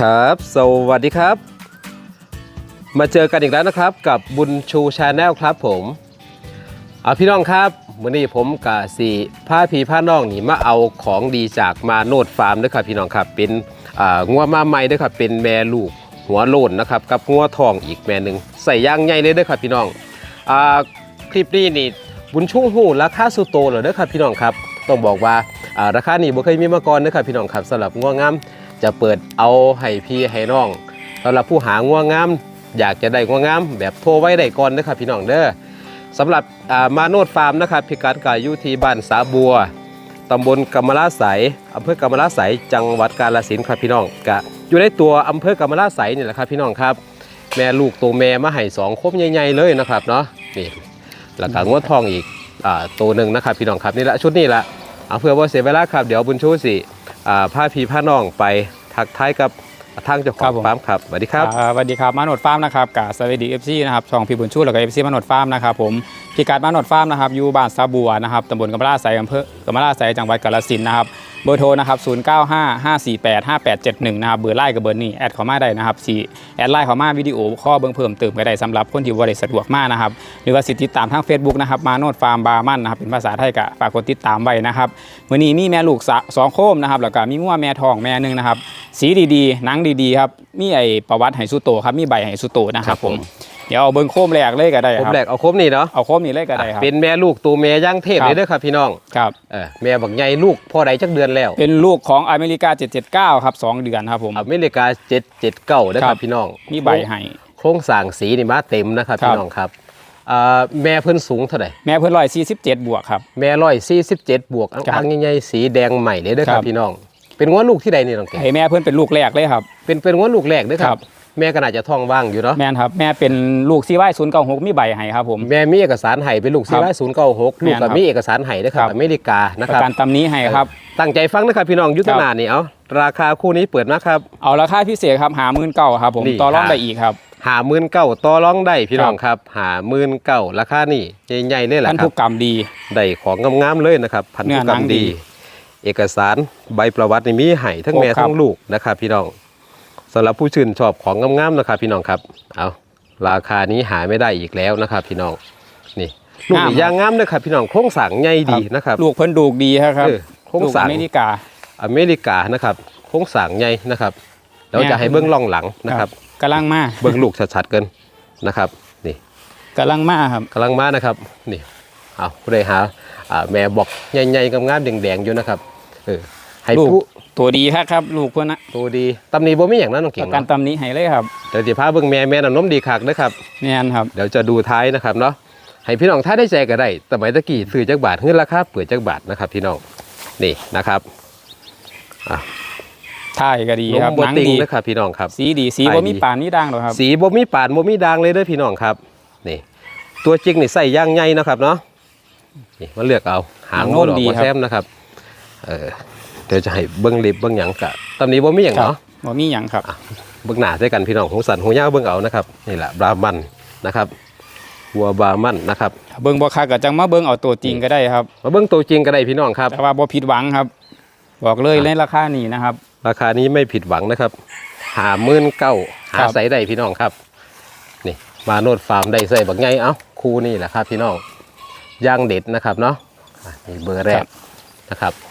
ครับ สวัสดีครับ มาเจอกันอีกแล้วนะครับกับบุญชูชาแนลครับผมเอาพี่น้องครับวันนี้ผมกับสีผ้าพีผ้าน้องนี่มาเอาของดีจากมาโนดฟาร์มด้วยครับพี่น้องครับเป็นงัวมาใหม่ด้วยครับเป็นแม่ลูกหัวโลนนะครับกับงัวทองอีกแม่หนึ่งใส่ย่างใหญ่เลยด้วยครับพี่น้องอคลิปนี้นี่บุญชุ่งหูราคาสุโตเลยด้อครับพี่น้องครับต้องบอกว่าราคานี้บ่เคยมีมาก่อนเด้อครับพี่น้องครับสำหรับงัวงาม จะเปิดเอาให้พี่ให้น้องสำหรับผู้หาง่วงงาม อยากจะได้ง่วงงาม แบบโทรไว้ได้ก่อนนะครับพี่น้องเด้อสำหรับมาโนดฟาร์มนะครับพิกัดกาอยู่ที่บ้านสาบัวตำบลกำมะลาไสยอำเภอกำมะลาไสยจังหวัดกาฬสินธุ์ครับพี่น้องกะอยู่ในตัวอำเภอกำมะลาไสยนี่แหละครับพี่น้องครับ แม่ลูกตัวแม่มาให้สองครบใหญ่ๆเลยนะครับเนาะนี่แล้วก็งวดทองอีกอตัวหนึ่งนะครับพี่น้องครับนี่แหละชุดนี้แหละเอาเพื่อว่าเสียเวลาครับเดี๋ยวบุญชูสิ อ่าพาพี่พาน้องไปทักทายกับทางเจ้าขครัองบผมฟาร์มครับสวัสดีครับอ่าสวัสดีครับมาโนดฟาร์มนะครับกับสวัสดีเอฟซีนะครับช่องพี่บุญชูแล้วก็เอฟซีมาโนดฟาร์มนะครับผมพิกัดมาโนดฟาร์มนะครับอยู่บ้านซาบัวนะครับตำบลกำมะลาไสยอำเภอกำมะลาไสยจังหวัดกาฬสินธุ์นะครับ เบอร์โทรนะครับ0 9 5 5 4 8 5 8 7 1นะครับเบอร์ไลน์กับเบอร์นี้แอดเขามาได้นะครับสีแอดไลน์เข้ามาวิดีโอข้อเบิ่งเพิ่มเติมก็ได้สำหรับคนที่บริสะดวกมากนะครับหรือว่าสิติดตามทาง Facebook นะครับมาโนดฟาร์มบาร์มันนะครับเป็นภาษาไทยก็ฝากกดติดตามไว้นะครับวันนี้มีแม่ลูกสองโคมนะครับแล้วก็มีงัวแม่ทองแม่หนึงนะครับสีดีๆหนังดีๆครับมีไอประวัติไหสุโตครับมีใบไหสุโตนะครับผม เดี๋ยวเอาเบิ้งโคมแรกเลยก็ได้ผมครับแรกเอาครบนี่เนาะเอาโคมนี้เลยก็ได้ครับ เป็นแม่ลูกตัวแม่ย่างเทพครับ เลยเด้อครับพี่น้องครับ เออแม่บักใหญ่ลูกพ่อใดจักเดือนแล้วเป็นลูกของอเมริกา 779 ครับ 2 เดือนครับผม อเมริกา779เด้อคครัรับ บพี่น้องมีใบให้ โครงสร้างสีนี่มาเต็มนะครับครับ พี่น้องครับอ่าแม่เพิ่นสูงเท่าไหร่ แม่เพื่อนร้อยสี่สิบเจ็ดบวกครับ แม่ร้อยสี่สิบเจ็ดบวกครัอับงๆใหญ่ๆสีแดงใหม่เลยเด้อคครัรับ บพี่น้อง เป็นง้วลูกที่ใดนี่น้องแกไอแม่เพื่อนเป็นลูกแรกเลยครับ เป็นเป็นง้วลูกแรกเด้อคครัรับ บ แม่ก็น่าจะท้องว่างอยู่เนาะแม่นครับ แม่เป็นลูกซีไว้ศูนย์เก้าหกมีใบให้ครับผม แม่มีเอกสารให้เป็นลูกคซีรับไว้ศูนย์เก้าหกลูกแม่นครักับบมีเอกสารให้นะครับครับอเมริกานะปครับระกันตำนี้ให้ครับ ตั้งใจฟังนะครับพี่น้องยุทธนานี่เอาราคาคู่นี้เปิดนะครับ เอาราคาพิเศษครับหาหมื่นเก้าครับ ผมนี่ต่อรองหาได้อีกครับ หาหมื่นเก้าต่อรองได้พี่น้องครับหาหมื่นเก้าราคานี่ใหญ่ๆเลยแหละท่านครัผู้บกรรมดี ได้ของงามๆเลยนะครับ พันเนื้ธุอกหนัรรมงดี ดี เอกสารใบประวัตินี่มีให้ทั้งแม่ครบครับ ทั้งลูกนะครับพี่น้อง สำหรับผู้ชื่นชอบของงามๆนะครับ พี่น้องครับ เอาราคานี้หาไม่ได้อีกแล้วนะครับ พี่น้องนี่ลูกนี่ยางงามเลยครับพี่น้องโครงสร้างใหญ่ดีนะครับลูกเพิ่นดูกดีครับเออโครงลูกสร้างอเมริกา อเมริกานะครับโครงสร้างใหญ่นะครับเราแม่จะให้เบื้องล่องหลังนะครับกำลังมาเบื้องลูกชัดๆเกินนะครับ นี่กำลังมาครับกำลังมานะครับ นี่เอาผู้ใดหาอ่าแม่บอกใหญ่ๆงามๆแดงๆอยู่นะครับเออ ให้ลูกผู้ตัวดีครับครับ ลูกเพื่อนนะตัวดีตำหนิบ่มีอย่างนั้นน้องปเก่งระกันเนาะตำนี้ให้เลยครับเดี๋ยวจะพาเบิ่งแม่แม่น้ำนมดีคักนะครับ แม่นครับเดี๋ยวจะดูท้ายนะครับเนาะให้พี่น้องถ้าได้ใจก็ได้สมัยตะกี้ซื้อจักบาทเงินราคาเปิดจักบาทนะครับ พี่น้องนี่นะครับท่ายก็ดีนมครับบ่หนังติงดีนะครับพี่น้องครับ สีดีสีไปบ่มีดีป่านนี่ดังหรอกครับ สีบ่มีปานบ่มีด่างเลยเด้อพี่น้องครับนี่ ตัวจริงนี่ใส่ย่างใหญ่นะครับเนาะนี่มาเลือกเอาหางหางโนโน้มดอกดีมาครับแซมนะครับเออ เดี๋ยวจะให้เบิ้งลิบเบิ้งหยังกะตำนี้บ่มีหยังครับเนาะบ่มีหยังครับเบิ้งหน้าใส่กันพี่น้องหูสันหูยาวเบิ้งเอานะครับนี่แหละบรามันนะครับวัวบรามันนะครับเบิ่งบ่คักก็จังมาเบิ่งเอาตัวจริงก็ได้ครับมาเบิ้งตัวจริงก็ได้พี่น้องครับแต่ว่าบ่ผิดหวังครับ บอกเลยในราคานี้นะครับ ราคานี้ไม่ผิดหวังนะครับหาหมื่นเก้าหาครับใส่ได้พี่น้องครับนี่มาโนดฟาร์มได้ใส่บักไงเอ้าคู่นี่แหละครับพี่น้องย่างเด็ดนะครับเนาะอะนี่เบอร์แรกนะครับนี่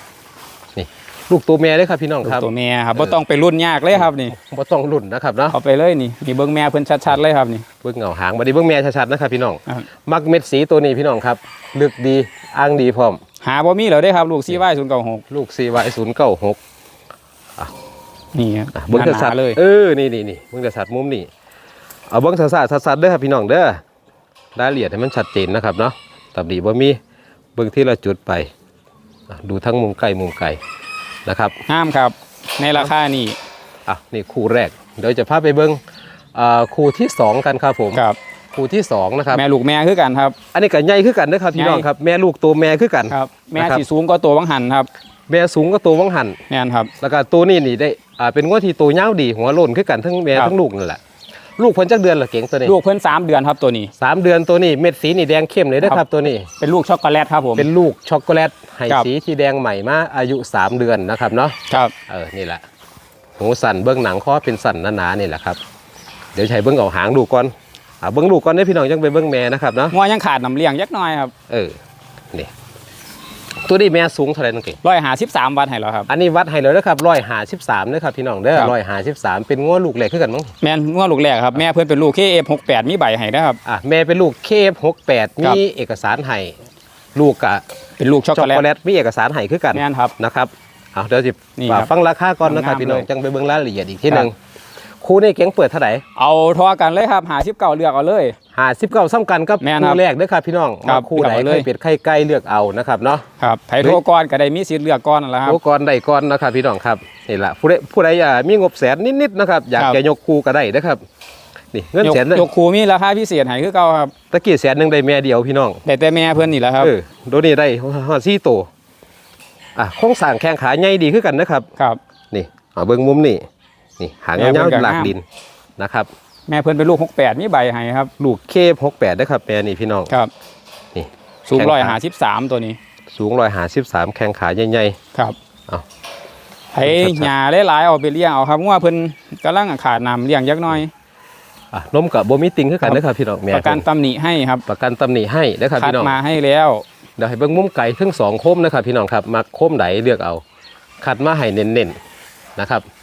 ลูกตัวแม่เลยครับพี่น้องลูกครับตัวแม่ครับบ่ต้องไปรุ่นยากเลยครับนี่บ่ต้องรุ่นนะครับเนาะเอาไปเลยนี่นี่เบิ่งแม่เพิ่นชัดๆเลยครับนี่เบิ้งเงาหางมาดีเบิ้งแม่ชัดๆนะครับพี่น้องครับมักเม็ดสีตัวนี้พี่น้องครับลึกดีอ้างดีพร้อม หาบ่มีแล้วเด้ครับ ลูกซีไว้096ลูก CY 0 9 6นี่ครับอะเบิ้งหนาชัดๆๆเลยเออนี่นี่นี่เบิ้งชัดๆมุมนี่เอาเบิ้งชัดๆชัดๆเด้อครับพี่น้องเด้อรายละเอียดให้มันชัดเจนนะครับเนาะตับดีบ่มีเบิ้งที่ละจุดไปอะดูทั้งมุมใกล้มุมไกล นะครับงามครับ ในราคานี้อะนี่คู่แรก เดี๋ยวจะพาไปเบิ้งอ่าคู่ที่สองกันครับผมครับคู่ที่สองนะครับแม่ลูกแม่คือกันครับ อันนี้ก็ใหญ่คือกันนะครับพี่น้องใหญ่ครับแม่ลูกตัวแม่คือกันครับแม่นะครับสิสูงก็ตัววังหันครับแม่สูงก็ตัววังหันแม่นครับ แล้วก็ตัวนี้นี่ได้อ่าเป็นงวดที่ตัวยาวดีหัวโลนคือกันทั้งแม่ครับทั้งลูกนั่นแหละ ลูกเพิ่นจักเดือนละเก่งตัวนี้ลูกเพิ่น3 เดือนครับตัวนี้ สามเดือนตัวนี้เม็ดสีนี่แดงเข้มเลยนะคครัรับบตัวนี้ เป็นลูกช็อกโกแลตครับผม เป็นลูกช็อกโกแลตไฮครับ สีที่แดงใหม่มาอายุ 3 เดือนนะครับเนาะ ครับ เออ นี่แหละ หูสั่นเบื้องหนังข้อเป็นสั่นหนาๆนี่แหละครับ เดี๋ยวใช้เบื้องเอาหางดูก่อนอ่าเบื้องลูกก่อนได้อพี่น้องจังไปเบื้องแม่นะครับเนาะ งัวยังขาดน้ำเลี้ยงยักหน่อยครับ เออ นี่ ตัวนี้แม่สูงเท่าไหร่น้องเก่งร้อยหาสิบสามวันให้แล้วครับ อันนี้วัดให้เลยนะครับร้อยหาสิบสามนะครับพี่น้องเด้อครับร้อยหาสิบสามเป็นง้อลูกเล็กขึ้นกันมั้งแม่นงัวลูกแรกครับแม่เพื่อนเป็นลูกเคเอฟหกแปดมีใบให้นะครับอะแม่เป็นลูกเคฟหกแปดครัมีบเอกสารให้ลูกกะเป็นลูกช็อกช็โกอกแลโกแลตตมีเอกสารให้คือกันแม่นครับนะครับเอาเดี๋ยวสินี่ว่าครับฟังราคาก่อนนะครับงามๆพี่น้องเลยจังไปเบิ่งรายละเอียดอีกทีหนึ่ง คู่นี่เก่งเปิดเท่าไหร่เอาทอกันเลยครับหาสิบเก้าเลือกเอาเลยหาสิบเก้าซ้ำกันกับแม่นครับคู่แรกเด้อครับพี่น้องครัมาบคู่ไหนเอาเลยให้เป็ดไข่ไก่เลือกเอานะครับเนาะครับไผโทรก่อนก็ได้มีสิทธิ์เลือกก่อนนั่นแหละครับโอ้ก่อนใดก่อนนะครับพี่น้องครับนี่แหละผู้ใดผู้ใดอ่ามีงบแสนนิดๆนะครับอยากครับจะยกคู่ก็ได้นะครับนี่เงินยกแสนเลยยกคูมีราคาพิเศษให้คือเก่าครับตะกี้แสนหนึ่งได้แม่เดียวพี่น้องแต่แต่แม่เพื่อนนี่แหละครับเออโดยวนี่ได้ฮอดซี่โตวอะโครงสร้างแข้งขาใหญ่ดีขึ้นกันนะครับครับนี่เอาเบิ้งมุมนี่ นี่หางแม่เพิ่ยาวนก็ๆหลากงาม ดินนะครับ แม่เพื่อนเป็นลูกหกแปดมีใบให้ครับ ลูกเคฟหกแปดนะครับแม่นี่พี่น้อง ครับนี่ สูงแข้งขาร้อยหาสิบสามตัวนี้สูงร้อยหาสิบสามแข้งขาใหญ่ ครับเอาไผหญ้าหลายๆเอาไปเลี้ยงเอาครับงัวเพิ่นกำลังขาดน้ำเลี้ยงยักหน่อย ๆอะนมกับโบมิติงขึ้นกันนะครับพี่น้องแม่ประกันเพิ่ตำหนิให้ครับนประกันตำหนิให้นะครับคัดพี่น้อง มาให้แล้ว เดี๋ยวให้เบิ้งมุมไก่ทั้งสองโคมนะครับพี่น้องครับมาโคมไหนเลือกเอาคัดมาให้เน้นๆนะครับนี่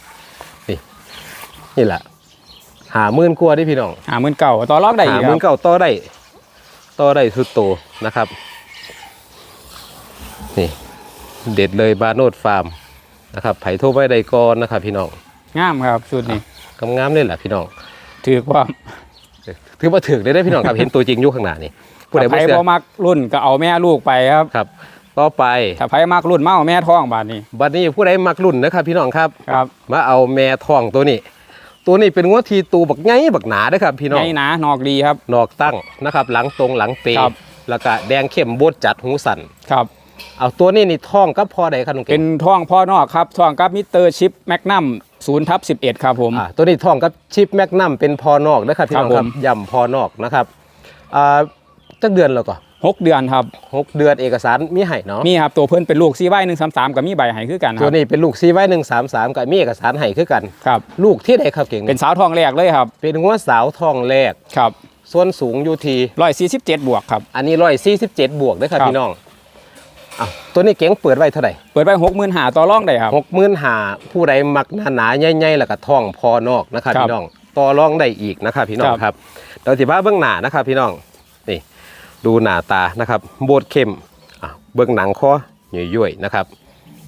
นี่แหละหาหมื่นกว่าเดิพี่น้องหาหมื่นเก่าต่อรองได้อีหากคหรัมื่บนเก่าต่อได้ต่อได้สุดโตนะครับ นี่เด็ดเลยบาโนดฟาร์มนะครับไผ่โทรไปได้ก่อนนะครับ พี่น้องงามครับชุดนี้กำงามเลยแหละพี่น้องถือว่าถือว่าถึกเลยได้อพี่น้องครับเห็นตัวจริงอยู่ข้างหน้านี่ผู้ใดถ้าไผบ่เชื่บ่อมักรุ่นก็เอาแม่ลูกไปครับครับต่อไปถ้าไผมักรุ่นมาเอาแม่ท้องบาดนี้บัดนี้ผู้ใดมักรุ่นนะครับ พี่น้องครับครับ มาเอาแม่ทองตัวนี้ ตัวนี้เป็นงวทีตูบักไงบักหนาเด้อครับพี่น้องใหญ่หนานอกดีครับ นอกตั้งนะครับ หลังตรงหลังเปครับ แล้วก็แดงเข้มบดจัดหูสันครับ เอาตัวนี้นี่ท่องก็พอได้ครับน้องเป็เก่นงท้องพ่อนอกครับท้องกับมิสเตอร์ชิปแมกนัมศูนย์ทับสิบเอ็ดครับผม อ่าตัวนี้ท่องกับชิปแมกนัมเป็นพอนอกนะครับพี่น้องคครัรับบผม ย่ำพอนอกนะครับอ่าจักเดือนแล้วก็ หกเดือนครับหกเดือนเอกสารมีให้เนาะมีครับตัวเพิ่นเป็นลูกซีไว้หนึ่งสามสามกับมีใบให้คือกันคตัรัวบนี้เป็นลูกซีไว้หนึ่งสามสามกับมีเอกสารให้คือกันครับลูกที่ไหนครับเก่งเป็นสาวทองแรกเลยครับ เป็นหัวสาวทองแรกครับ ส่วนสูงอยู่ที่ร้อยสี่สิบเจ็ดบวกครับอันนี้ร้อยสี่สิบเจ็ดบวกนะครับครับพี่น้องอะตัวนี้เก่งเปิดไว้เท่าไหร่เปิดไปหกหมื่นหาต่อรองได้ครับหกหมื่นหาผู้ใดมักหนาหนาๆใหญ่ๆแล้วก็ท่องพอนอกนะครับครับพี่น้องต่อรองได้อีกนะครับพี่น้องครับครับเราสิพาเบื้องหน้านะครับพี่น้องนี่ ดูหน้าตานะครับโบดเข้มอะเบื้องหนังคอยุ่ยๆนะครับ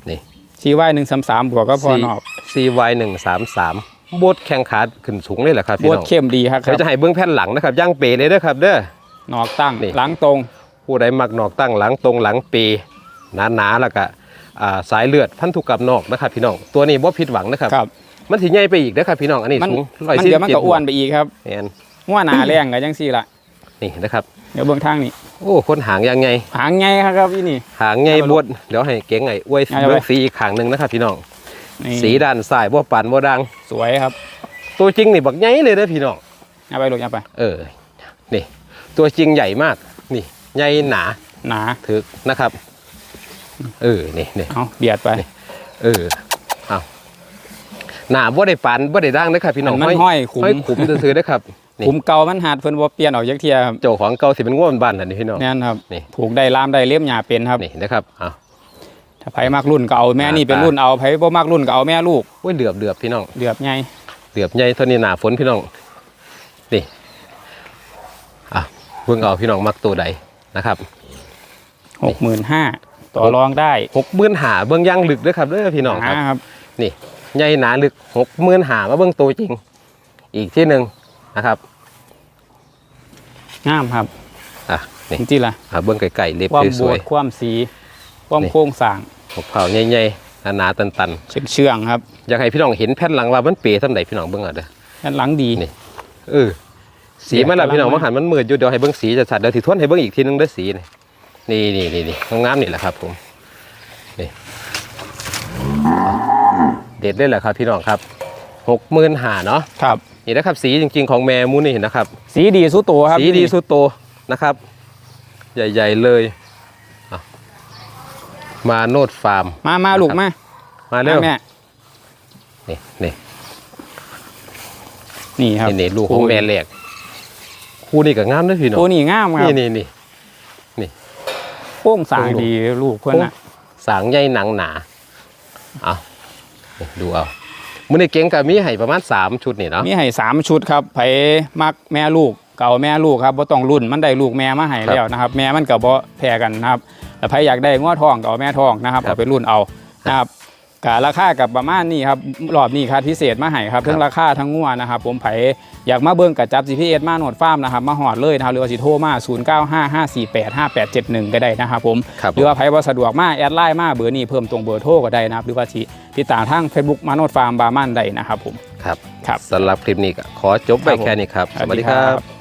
นี่ซีไว้หนึ่งสามสามบวกก็พอนอก CY หนึ่งสามสามโบดแข้งขาขึ้นสูงเลยแหละครับบพี่วน้องเข้มดีครับคเดี๋รัยบวจะให้เบื้องแผ่นหลังนะครับย่างเปเลยเด้อครับเด้อนอกตั้งนี่หลังตรง ผู้ใดมักนอกตั้งหลังตรงหลังปีหนาๆแล้วก็อ่าสายเลือดพันธุกรรมนอกนะครับพี่น้องตัวนี้บ่ผิดหวังนะครับครับมันถึใหญ่ไปอีกนะครับพี่น้องอันนี้มันสูงมันเดี๋ยวมันก็อ้วนไปอีกครับแมนหัวหนาแรงกับยังสี่ละ นี่นะครับ เดี๋ยวเบื้องทางนี่โอ้คนหางยังไง หางไงครับพี่นี่ หางไงเอาไปบวดเดี๋ยวให้เก๋งไงอวยเอาไปเบื้องสีอีกขางหนึ่งนะครับพี่น้องนี่สีด้านซ้ายบ่ปานบ่ดัง สวยครับ ตัวจริงนี่บักใหญ่เลยเด้อพี่น้องเอาไปลูกเอาไป เออ นี่ ตัวจริงใหญ่มาก นี่ใหญ่หนา หนาถึกนะครับ เออ นี่นี่เอาเบียดไป เออ เอาหนาบ่ได้ปานบ่ได้ดังนะครับพี่น้องมันห้อยขุมห้อยขุมซื้อๆนะครับ นี่ขุมเก่ามันหาดเพิ่นบ่เปลี่ยนออกยักเทียครับเจ้าของเก่าสิเป็นง่วนบ้านนั่นนี่พี่น้องแน่นครับนี่ผูกได้ลามได้เลี้ยมหยาเป็นครับนี่นะครับเอาถ้าไผมักรุ่นก็เอาแม่นี่อ่าเป็นรุ่นเอาไผบ่มักรุ่นก็เอาแม่ลูกโอ้ยเหลือบเหลือบพี่น้องเดือบใหญ่เหลือบใหญ่เท่านี้หนาฝนพี่น้องนี่อะเบิ่งเอาพี่น้องมักตัวใดนะครับหกหมื่นห้าต่อรองได้หกหมื่นหาเบิ่งย่างลึกเด้วยครับเด้อพี่น้องหครับนาครับ นี่ใหญ่หนาลึกหกหมื่นหามาเบิ่งตัวจริง อีกที่หนึ่งนะครับ งามครับอะนี่จริงๆล่ะอะเบิ่งไก่ๆเล็บความสบววยดความสี ความนี่โค้งสร้างๆหกเผาใหญ่ๆหนาๆตันเชื่องเชื่องๆครับๆอยากให้พี่น้องเห็นแผ่นหลังว่ามันเป๋ทำไหนพี่น้องเบิ่งเอาเด้อ ด้านหลังดี นี่ เออสีมันละเดี๋ยวพี่น้องกำลังมาหันมันมืดอยู่เดี๋ยวให้เบิ้งสีจะชัดเดี๋ยวสิทวนให้เบิ้งอีกทีนึงเด้อสีนี่นี่นี่นี่นี่งามๆนี่แหละครับผมนี่เด็ดเลยแหละครับพี่น้องครับหกหมื่นหาเนาะครับ นี่นะครับสีจริงๆของแม่มูนี่นะครับ สีดีสู้ตัวครับสีดีสุดโตนะครับ ใหญ่ ๆเลยอะมาโนดฟาร์ม มามาลูกมา มาเร็วแม่นี่นี่นี่ครับนี่นี่ลูกของแม่แหลกคู่นี่ก็งามเด้อพี่น้องตัวนี้งามครับนี่นี่นี่โป้งสางดีลูกเพื่อนน่ะสางใหญ่หนังหนาเอานี่ดูเอา มื้อนี้เก่งกับมีให้ประมาณ 3 ชุดนี่เนาะมีให้สามชุดครับไผมักแม่ลูกเก่าแม่ลูกครับบ่ต้องรุ่นมันได้ลูกแม่มาให้ครับแล้วนะครับแม่มันก็บ่แพ้กันนะครับแต่ไผอยากได้ง้อทองก็เอาแม่ทองนะครับครับเอาไปรุ่นเอานะครับกะราคากับประมาณนี้ครับรอบนี้คัดพิเศษมาให้ครับครับทั้งราคาทั้งงัวนะครับผมไผอยากมาเบิ่งกับจับ GPS มาโหนดฟาร์มนะครับมาหอดเลยนะครับหรือว่าสิโทรมา0955485871 ก็ได้นะครับผมครับหรือว่าใครว่าสะดวกมาแอดไลน์มาเบอร์นี้เพิ่มตรงเบอร์โทรก็ได้นะครับหรือว่าที่ ติดตามทาง Facebook มาโนดฟาร์มบาร์มันได้นะครับผมครับครับสำหรับคลิปนี้ก็ขอจบไปครับผมแค่นี้ครับ สวัสดีครับ